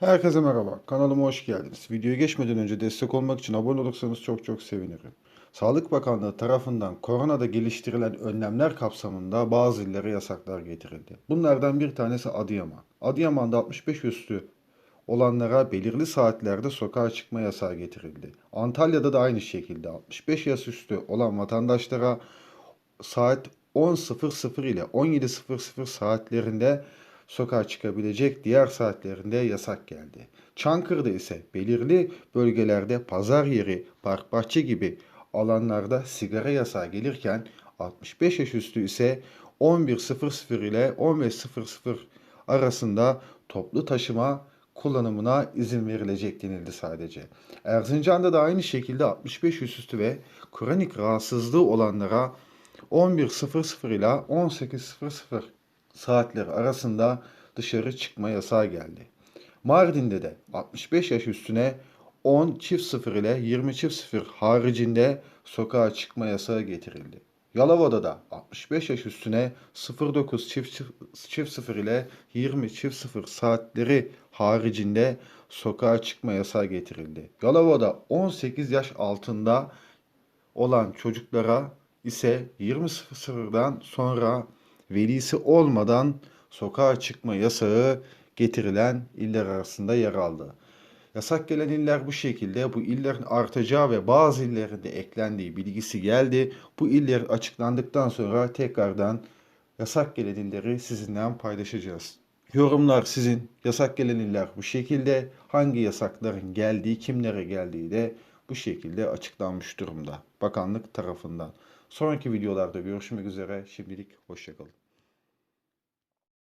Herkese merhaba. Kanalıma hoş geldiniz. Videoya geçmeden önce destek olmak için abone olursanız çok çok sevinirim. Sağlık Bakanlığı tarafından koronada geliştirilen önlemler kapsamında bazı illere yasaklar getirildi. Bunlardan bir tanesi Adıyaman. Adıyaman'da 65 üstü olanlara belirli saatlerde sokağa çıkma yasağı getirildi. Antalya'da da aynı şekilde 65 yaş üstü olan vatandaşlara saat 10.00 ile 17.00 saatlerinde sokağa çıkabilecek diğer saatlerinde yasak geldi. Çankırı'da ise belirli bölgelerde pazar yeri, park bahçe gibi alanlarda sigara yasağı gelirken 65 yaş üstü ise 11.00 ile 15.00 arasında toplu taşıma kullanımına izin verilecek denildi sadece. Erzincan'da da aynı şekilde 65 yaş üstü ve kronik rahatsızlığı olanlara 11.00 ile 18.00 saatleri arasında dışarı çıkma yasağı geldi. Mardin'de de 65 yaş üstüne 10 çift 0 ile 20 çift 0 haricinde sokağa çıkma yasağı getirildi. Yalova'da da 65 yaş üstüne 09 çift, çift 0 ile 20 çift 0 saatleri haricinde sokağa çıkma yasağı getirildi. Yalova'da 18 yaş altında olan çocuklara ise 20.00'dan sonra velisi olmadan sokağa çıkma yasağı getirilen iller arasında yer aldı. Yasak gelen iller bu şekilde. Bu illerin artacağı ve bazı illerin de eklendiği bilgisi geldi. Bu iller açıklandıktan sonra tekrardan yasak gelen illeri sizinle paylaşacağız. Yorumlar sizin. Yasak gelen iller bu şekilde. Hangi yasakların geldiği, kimlere geldiği de bu şekilde açıklanmış durumda. Bakanlık tarafından. Sonraki videolarda görüşmek üzere. Şimdilik hoşçakalın.